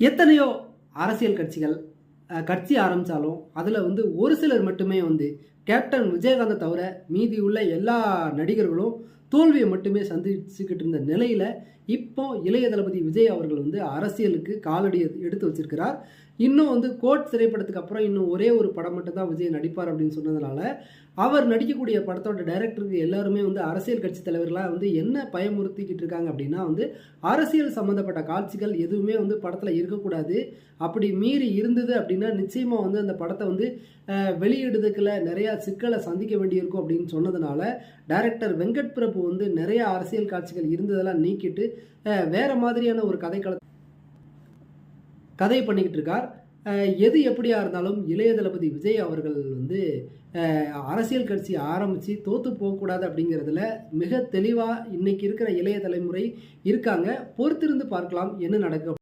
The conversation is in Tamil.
எத்தனையோ அரசியல் கட்சிகள் கட்சி ஆரம்பித்தாலும் அதில் வந்து ஒரு சிலர் மட்டுமே வந்து கேப்டன் விஜயகாந்தை தவிர மீதி உள்ள எல்லா நடிகர்களும் தோல்வியை மட்டுமே சந்திச்சுக்கிட்டு இருந்த நிலையில் இப்போ இளைய தளபதி விஜய் அவர்கள் வந்து அரசியலுக்கு காலடி எடுத்து- வச்சிருக்கிறார். இன்னும் வந்து கோட் திரைப்படத்துக்கு அப்புறம் இன்னும் ஒரே ஒரு படம் மட்டும் தான் விஜய் நடிப்பார் அப்படின்னு சொன்னதுனால அவர் நடிக்கக்கூடிய படத்தோட டைரக்டருக்கு எல்லாருமே வந்து அரசியல் கட்சி தலைவர்களாக வந்து என்ன பயமுறுத்திக்கிட்டு இருக்காங்க அப்படின்னா வந்து அரசியல் சம்மந்தப்பட்ட காட்சிகள் எதுவுமே வந்து படத்தில் இருக்கக்கூடாது. அப்படி மீறி இருந்தது அப்படின்னா நிச்சயமாக வந்து அந்த படத்தை வந்து வெளியிடுதுக்கில் வெளியிடுறதுக்குள்ள நிறையா சிக்கலை சந்திக்க வேண்டியிருக்கும் அப்படின்னு சொன்னதுனால டைரக்டர் வெங்கட் பிரபு வந்து நிறைய அரசியல் காட்சிகள் இருந்ததெல்லாம் நீக்கிட்டு வேற மாதிரியான ஒரு கதைக்கள கதை பண்ணிக்கிட்டு இருக்கார். எது எப்படியா இருந்தாலும் இளைய தளபதி விஜய் அவர்கள் வந்து அரசியல் கட்சி ஆரம்பித்து தோற்று போகக்கூடாது அப்படிங்கிறதுல மிக தெளிவாக இன்னைக்கு இருக்கிற இளைய தலைமுறை இருக்காங்க. பொறுத்திருந்து பார்க்கலாம் என்ன நடக்கும்